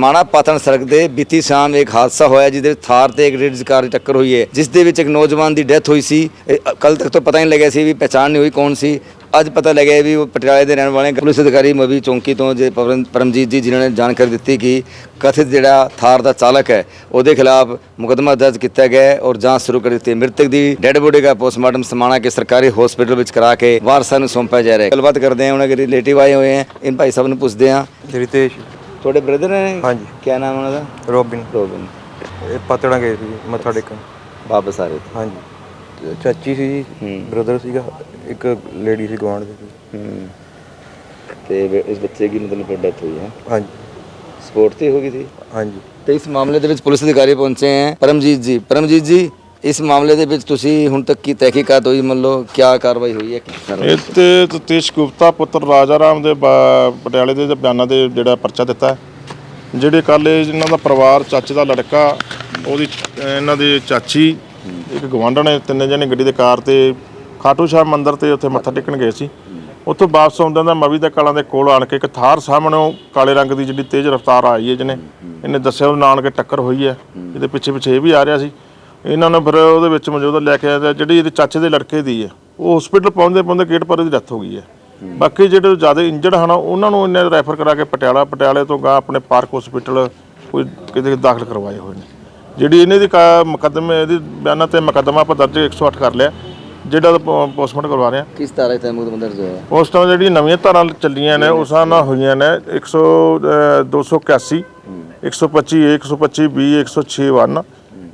ਮਾਣਾ ਪਾਤਣ ਸੜਕ ਦੇ ਬੀਤੀ ਸ਼ਾਮ ਇੱਕ ਹਾਦਸਾ ਹੋਇਆ ਜਿਹਦੇ ਵਿੱਚ ਥਾਰ ਤੇ ਇੱਕ ਰੇਡਜ਼ ਕਾਰ ਦੀ ਟੱਕਰ ਹੋਈ ਹੈ, ਜਿਸ ਦੇ ਵਿੱਚ ਇੱਕ ਨੌਜਵਾਨ ਦੀ ਡੈਥ ਹੋਈ ਸੀ। ਕੱਲ ਤੱਕ ਤਾਂ ਪਤਾ ਨਹੀਂ ਲੱਗਿਆ ਸੀ ਵੀ ਪਛਾਣ ਨਹੀਂ ਹੋਈ ਕੌਣ ਸੀ। ਅੱਜ ਪਤਾ ਲੱਗਿਆ ਵੀ ਉਹ ਪਟਿਆਲੇ ਦੇ ਰਹਿਣ ਵਾਲੇ ਪੁਲਿਸ ਅਧਿਕਾਰੀ ਮਵੀ ਚੌਂਕੀ ਤੋਂ ਜੇ ਪਰਮਜੀਤ ਜੀ, ਜਿਨ੍ਹਾਂ ਨੇ ਜਾਣਕਾਰੀ ਦਿੱਤੀ ਕਿ ਕਥਿਤ ਜਿਹੜਾ ਥਾਰ ਦਾ ਚਾਲਕ ਹੈ, ਉਹਦੇ ਖਿਲਾਫ ਮੁਕੱਦਮਾ ਦਰਜ ਕੀਤਾ ਗਿਆ ਹੈ ਔਰ ਜਾਂਚ ਸ਼ੁਰੂ ਕਰ ਦਿੱਤੀ ਮ੍ਰਿਤਕ ਦੀ ਡੈੱਡ ਬੋਡੀ ਦਾ ਪੋਸਟਮਾਰਟਮ ਸਮਾਣਾ ਕੇ ਸਰਕਾਰੀ ਹਸਪੀਟਲ ਵਿੱਚ ਕਰਾ ਕੇ ਵਾਰਸਾਂ ਨੂੰ ਸੌਂਪਿਆ ਜਾ ਰਿਹਾ ਹੈ। ਗੱਲਬਾਤ ਕਰਦੇ ਹਾਂ ਉਹਨਾਂ ਦੇ ਰਿਲੇਟਿਵ ਆਏ ਹੋਏ ਹਨ ਇਨ ਭਾਈ ਸਾਹਿਬ ਨੂੰ ਪੁੱਛਦੇ ਹਾਂ। ਰਿਤੇਸ਼। ਤੁਹਾਡੇ ਬ੍ਰਦਰ ਨੇ ਹਾਂਜੀ। ਕੀ ਨਾਮ ਉਹਨਾਂ ਦਾ ਰੋਬਿਨ। ਰੋਬਿਨ। ਇਹ ਪਤੜਾ ਗਏ ਸੀ ਮੱਥਾ ਟੇਕਣ। ਵਾਪਸ ਆ ਰਹੇ ਹਾਂਜੀ। ਚਾਚੀ ਸੀ ਜੀ ਹੂੰ। ਬ੍ਰਦਰ ਸੀਗਾ ਇੱਕ ਲੇਡੀ ਸੀ ਗਵਾਂਢ ਦੇ। ਸੀ। ਹੂੰ। ਤੇ ਇਸ ਬੱਚੇ ਦੀ ਮਤਲਬ ਡੈਥ ਹੋਈ ਹੈ। ਹਾਂਜੀ। ਸਪੋਰਟ ਤੇ ਹੋ ਗਈ ਸੀ। ਹਾਂਜੀ। ਤੇ ਇਸ ਮਾਮਲੇ ਦੇ ਵਿੱਚ ਪੁਲਿਸ ਅਧਿਕਾਰੀ ਪਹੁੰਚੇ ਹੈ। ਪਰਮਜੀਤ ਜੀ। ਪਰਮਜੀਤ ਜੀ ਇਸ ਮਾਮਲੇ ਦੇ ਵਿੱਚ ਤੁਸੀਂ ਹੁਣ ਤੱਕ ਕੀ ਤਹਿਕੀਕਾਤ ਹੋਈ? ਮੰਨ ਲਓ ਕੀ ਕਾਰਵਾਈ ਹੋਈ ਹੈ, ਕੀ ਕਾਰਵਾਈ ਇਹ ਤੇ ਤਤੀਸ਼ ਗੁਪਤਾ ਪੁੱਤਰ ਰਾਜਾ ਰਾਮ ਦੇ ਬ- ਪਟਿਆਲੇ ਦੇ ਬਿਆਨਾਂ ਦੇ ਜਿਹੜਾ ਪਰਚਾ ਦਿੱਤਾ ਜਿਹੜੇ ਕੱਲ ਇਹਨਾਂ ਦਾ ਪਰਿਵਾਰ, ਚਾਚੇ ਦਾ ਲੜਕਾ, ਉਹਦੀ, ਇਹਨਾਂ ਦੀ ਚਾਚੀ, ਇੱਕ ਗਵਾਂਢਣ ਨੇ ਤਿੰਨੇ ਜਣੇ ਗੱਡੀ ਦੇ ਕਾਰ ਤੇ ਖਾਟੂ ਸ਼ਾਹ ਮੰਦਿਰ ਤੇ ਉੱਥੇ ਮੱਥਾ ਟੇਕਣ ਗਏ ਸੀ। ਉੱਥੋਂ ਵਾਪਸ ਆਉਂਦਿਆਂ ਦਾ ਮਵੀ ਦਾ ਕਲਾਂ ਦੇ ਕੋਲ ਆਣ ਕੇ ਇੱਕ ਥਾਰ ਸਾਹਮਣੋਂ ਕਾਲੇ ਰੰਗ ਦੀ ਜਿਹੜੀ ਤੇਜ਼ ਰਫ਼ਤਾਰ ਆਈ ਹੈ ਜਿਹਨੇ, ਇਹਨੇ ਦੱਸਿਆ ਉਹ ਨਾਲ ਕੇ ਟੱਕਰ ਹੋਈ ਹੈ। ਇਹਦੇ ਪਿੱਛੇ ਪਿੱਛੇ ਇਹ ਵੀ ਆ ਰਿਹਾ ਸੀ। ਇਹਨਾਂ ਨੇ ਫਿਰ ਉਹਦੇ ਵਿੱਚ ਮੌਜੂਦ ਲੈ ਕੇ ਆਇਆ ਜਿਹੜੀ ਇਹਦੇ ਚਾਚੇ ਦੇ ਲੜਕੇ ਦੀ ਹੈ ਉਹ ਹਸਪੀਟਲ ਪਹੁੰਚਦੇ ਪਹੁੰਚਦੇ ਗੇਟ ਪਰ ਉਹਦੀ ਡੈਥ ਹੋ ਗਈ ਹੈ। ਬਾਕੀ ਜਿਹੜੇ ਜ਼ਿਆਦਾ ਇੰਜਰਡ ਹਨ ਉਹਨਾਂ ਨੂੰ ਇਹਨੇ ਰੈਫਰ ਕਰਾ ਕੇ ਪਟਿਆਲਾ ਪਟਿਆਲੇ ਤੋਂ ਗਾ ਆਪਣੇ ਪਾਰਕ ਹਸਪੀਟਲ ਕੋਈ ਕਿਤੇ ਦਾਖਲ ਕਰਵਾਏ ਹੋਏ ਨੇ। ਜਿਹੜੀ ਇਹਨੇ ਦੀ ਮੁਕੱਦਮੇ ਇਹਦੀ ਬਿਆਨਾਂ ਤੇ ਮੁਕੱਦਮਾ ਆਪਾਂ ਦਰਜ 108 ਕਰ ਲਿਆ ਜਿਹੜਾ ਪੋਸਟਮਾਰਟਮ ਕਰਵਾ ਰਹੇ ਹਾਂ ਕਿਸ ਤਰ੍ਹਾਂ ਤੇ ਮੁਕਦਮਾ ਦਰਜ ਹੋਇਆ? ਉਸ ਟਾਈਮ ਜਿਹੜੀਆਂ ਨਵੀਆਂ ਧਾਰਾਂ ਚੱਲੀਆਂ ਨੇ ਉਸ ਨਾਲ ਹੋਈਆਂ ਨੇ 100 ਅਹ 281 125 ਏ 125 ਬੀ 106 1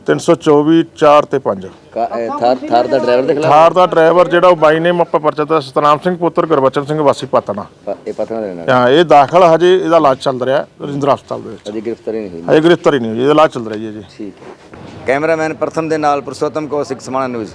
324 4 ਤੇ 5 ਕਾ- ਇਹ ਥਾਰ ਥਾਰ ਦਾ ਡਰਾਈਵਰ ਦੇ ਖਿਲਾਫ ਥਾਰ ਦਾ ਡਰਾਈਵਰ ਜਿਹੜਾ ਉਹ ਬਾਈ ਨੇਮ ਆਪਾਂ ਪਰਚਾ ਦਾ ਸਤਨਾਮ ਸਿੰਘ ਪੁੱਤਰ ਗੁਰਬਚਨ ਸਿੰਘ ਵਾਸੀ ਪਾਤਣਾ ਪ- ਇਹ ਪਤਾ ਨਹੀਂ ਲੈਣਾ ਹਾਂ ਇਹ ਦਾਖਲ ਹਜੇ ਇਹਦਾ ਇਲਾਜ ਚੱਲ ਰਿਹਾ ਰਜਿੰਦਰ ਹਸਪਤਾਲ ਦੇ ਵਿੱਚ। ਅਜੇ ਗ੍ਰਿਫਤਾਰੀ ਨਹੀਂ ਹੋਈ। ਹਜੇ ਗ੍ਰਿਫਤਾਰੀ ਨਹੀਂ ਹੋਈ ਇਹਦਾ ਇਲਾਜ ਚੱਲ ਰਿਹਾ ਜੀ ਅਜੇ। ਠੀਕ ਹੈ। ਕੈਮਰਾਮੈਨ ਪ੍ਰਥਮ ਦੇ ਨਾਲ ਪੁਰਸ਼ੋਤਮ ਕੌਸ਼ਿਕ ਸਮਾਣਾ ਨਿਊਜ਼।